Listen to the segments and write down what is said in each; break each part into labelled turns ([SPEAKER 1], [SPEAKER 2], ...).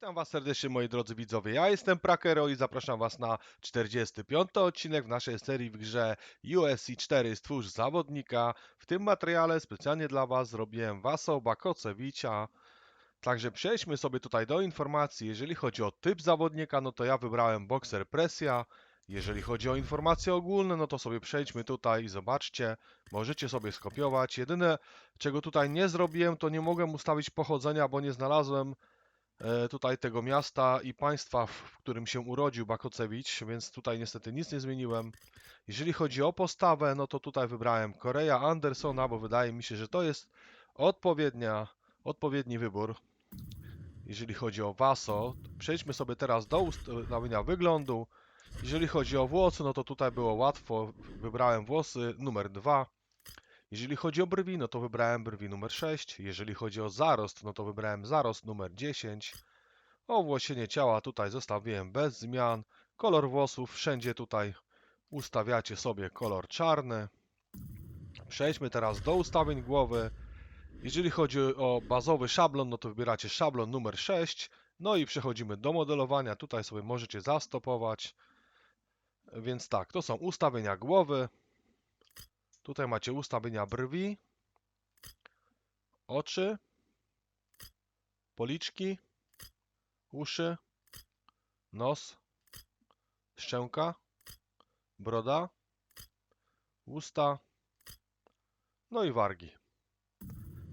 [SPEAKER 1] Witam Was serdecznie moi drodzy widzowie, ja jestem Prakero i zapraszam Was na 45 odcinek w naszej serii w grze USC 4 Stwórz Zawodnika. W tym materiale specjalnie dla Was zrobiłem Waso Bakocewicza. Także przejdźmy sobie tutaj do informacji. Jeżeli chodzi o typ zawodnika, no to ja wybrałem Boxer Presja. Jeżeli chodzi o informacje ogólne, no to sobie przejdźmy tutaj i zobaczcie. Możecie sobie skopiować. Jedyne, czego tutaj nie zrobiłem, to nie mogłem ustawić pochodzenia, bo nie znalazłem tutaj tego miasta i państwa, w którym się urodził Bakocewicz, więc tutaj niestety nic nie zmieniłem. Jeżeli chodzi o postawę, no to tutaj wybrałem Korea Andersona, bo wydaje mi się, że to jest odpowiednia, odpowiedni wybór. Jeżeli chodzi o Waso, przejdźmy sobie teraz do ustawienia wyglądu. Jeżeli chodzi o włosy, no to tutaj było łatwo. Wybrałem włosy numer 2. Jeżeli chodzi o brwi, no to wybrałem brwi numer 6. Jeżeli chodzi o zarost, no to wybrałem zarost numer 10. Owłosienie ciała tutaj zostawiłem bez zmian. Kolor włosów wszędzie tutaj ustawiacie sobie kolor czarny. Przejdźmy teraz do ustawień głowy. Jeżeli chodzi o bazowy szablon, no to wybieracie szablon numer 6. No i przechodzimy do modelowania. Tutaj sobie możecie zastopować. Więc tak, to są ustawienia głowy. Tutaj macie ustawienia brwi, oczy, policzki, uszy, nos, szczęka, broda, usta, no i wargi.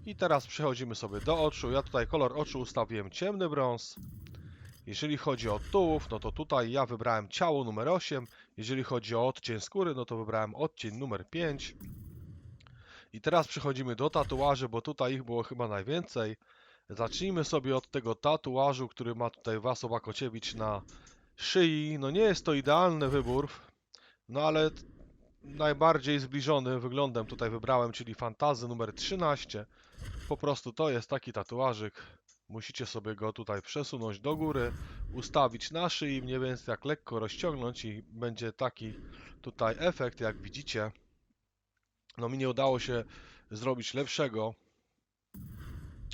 [SPEAKER 1] I teraz przechodzimy sobie do oczu. Ja tutaj kolor oczu ustawiłem ciemny brąz. Jeżeli chodzi o tułów, no to tutaj ja wybrałem ciało numer 8. Jeżeli chodzi o odcień skóry, no to wybrałem odcień numer 5. I teraz przechodzimy do tatuaży, bo tutaj ich było chyba najwięcej. Zacznijmy sobie od tego tatuażu, który ma tutaj Waso Bakociewicz na szyi. No nie jest to idealny wybór, no ale najbardziej zbliżony wyglądem tutaj wybrałem, czyli fantazy numer 13. Po prostu to jest taki tatuażyk. Musicie sobie go tutaj przesunąć do góry, ustawić na szyi, mniej więcej jak lekko rozciągnąć i będzie taki tutaj efekt, jak widzicie. No mi nie udało się zrobić lepszego.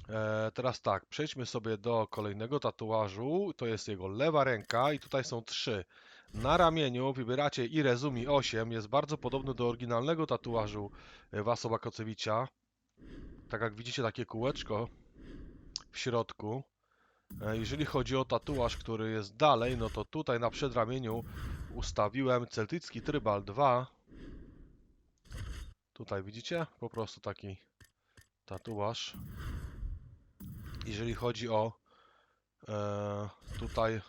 [SPEAKER 1] E, teraz tak, przejdźmy sobie do kolejnego tatuażu. To jest jego lewa ręka i tutaj są trzy. Na ramieniu wybieracie Irezumi 8. Jest bardzo podobny do oryginalnego tatuażu e, Waso Bakocewicza. Tak jak widzicie, takie kółeczko w środku. E, Jeżeli chodzi o tatuaż, który jest dalej, no to tutaj na przedramieniu ustawiłem celtycki trybal 2. Tutaj widzicie? Po prostu taki tatuaż. Jeżeli chodzi o e, tutaj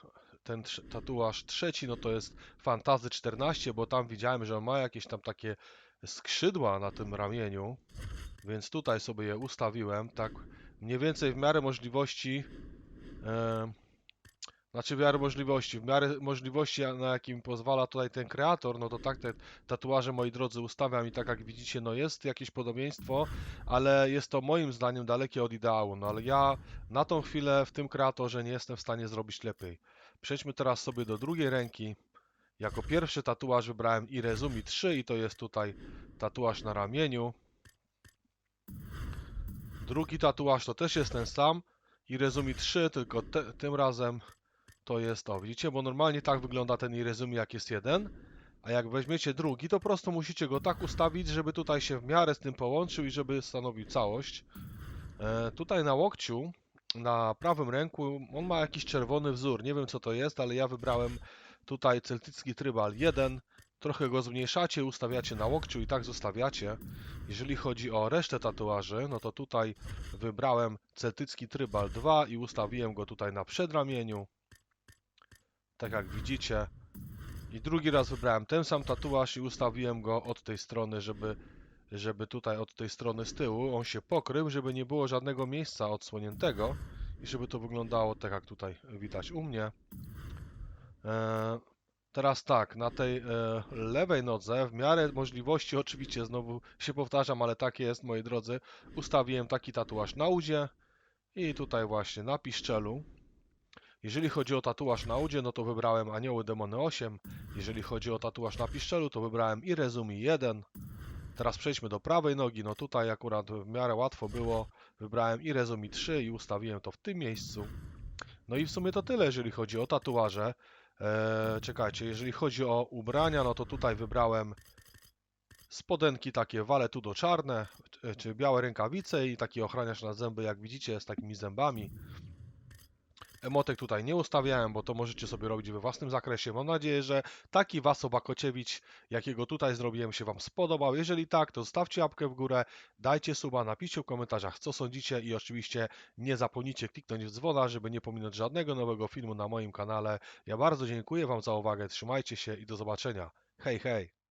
[SPEAKER 1] ten tatuaż trzeci, no to jest Fantazy 14, bo tam widziałem, że ma jakieś tam takie skrzydła na tym ramieniu, więc tutaj sobie je ustawiłem, tak mniej więcej w miarę możliwości, e, znaczy w miarę możliwości, w miarę możliwości, na jakim pozwala tutaj ten kreator, no to tak te tatuaże, moi drodzy, ustawiam i tak jak widzicie, no jest jakieś podobieństwo, ale jest to moim zdaniem dalekie od ideału, no ale ja na tą chwilę w tym kreatorze nie jestem w stanie zrobić lepiej. Przejdźmy teraz sobie do drugiej ręki. Jako pierwszy tatuaż wybrałem Irezumi 3 i to jest tutaj tatuaż na ramieniu. Drugi tatuaż to też jest ten sam. Irezumi 3, tylko te, tym razem to jest to. Widzicie, bo normalnie tak wygląda ten Irezumi jak jest jeden. A jak weźmiecie drugi, to po prostu musicie go tak ustawić, żeby tutaj się w miarę z tym połączył i żeby stanowił całość. E, tutaj na łokciu, na prawym ręku, on ma jakiś czerwony wzór. Nie wiem co to jest, ale ja wybrałem tutaj celtycki trybal 1. Trochę go zmniejszacie, ustawiacie na łokciu i tak zostawiacie. Jeżeli chodzi o resztę tatuaży, no to tutaj wybrałem celtycki trybal 2 i ustawiłem go tutaj na przedramieniu. Tak jak widzicie. I drugi raz wybrałem ten sam tatuaż i ustawiłem go od tej strony, żeby, żeby tutaj od tej strony z tyłu on się pokrył, żeby nie było żadnego miejsca odsłoniętego i żeby to wyglądało tak jak tutaj widać u mnie. E, Teraz tak, na tej e, lewej nodze, w miarę możliwości, oczywiście znowu się powtarzam, ale tak jest, moi drodzy, ustawiłem taki tatuaż na udzie i tutaj właśnie na piszczelu. Jeżeli chodzi o tatuaż na udzie, no to wybrałem Anioły Demony 8. Jeżeli chodzi o tatuaż na piszczelu, to wybrałem Irezumi 1. Teraz przejdźmy do prawej nogi, no tutaj akurat w miarę łatwo było. Wybrałem Irezumi 3 i ustawiłem to w tym miejscu. No i w sumie to tyle, jeżeli chodzi o tatuaże. Eee, czekajcie, jeżeli chodzi o ubrania, no to tutaj wybrałem spodenki takie wale tu do czarne, czy- czy białe rękawice i taki ochraniacz na zęby, jak widzicie, z takimi zębami. Emotek tutaj nie ustawiałem, bo to możecie sobie robić we własnym zakresie. Mam nadzieję, że taki Waso Bakociewicz, jakiego tutaj zrobiłem, się Wam spodobał. Jeżeli tak, to zostawcie łapkę w górę, dajcie suba, napiszcie w komentarzach, co sądzicie i oczywiście nie zapomnijcie kliknąć w dzwona, żeby nie pominąć żadnego nowego filmu na moim kanale. Ja bardzo dziękuję Wam za uwagę, trzymajcie się i do zobaczenia. Hej, hej!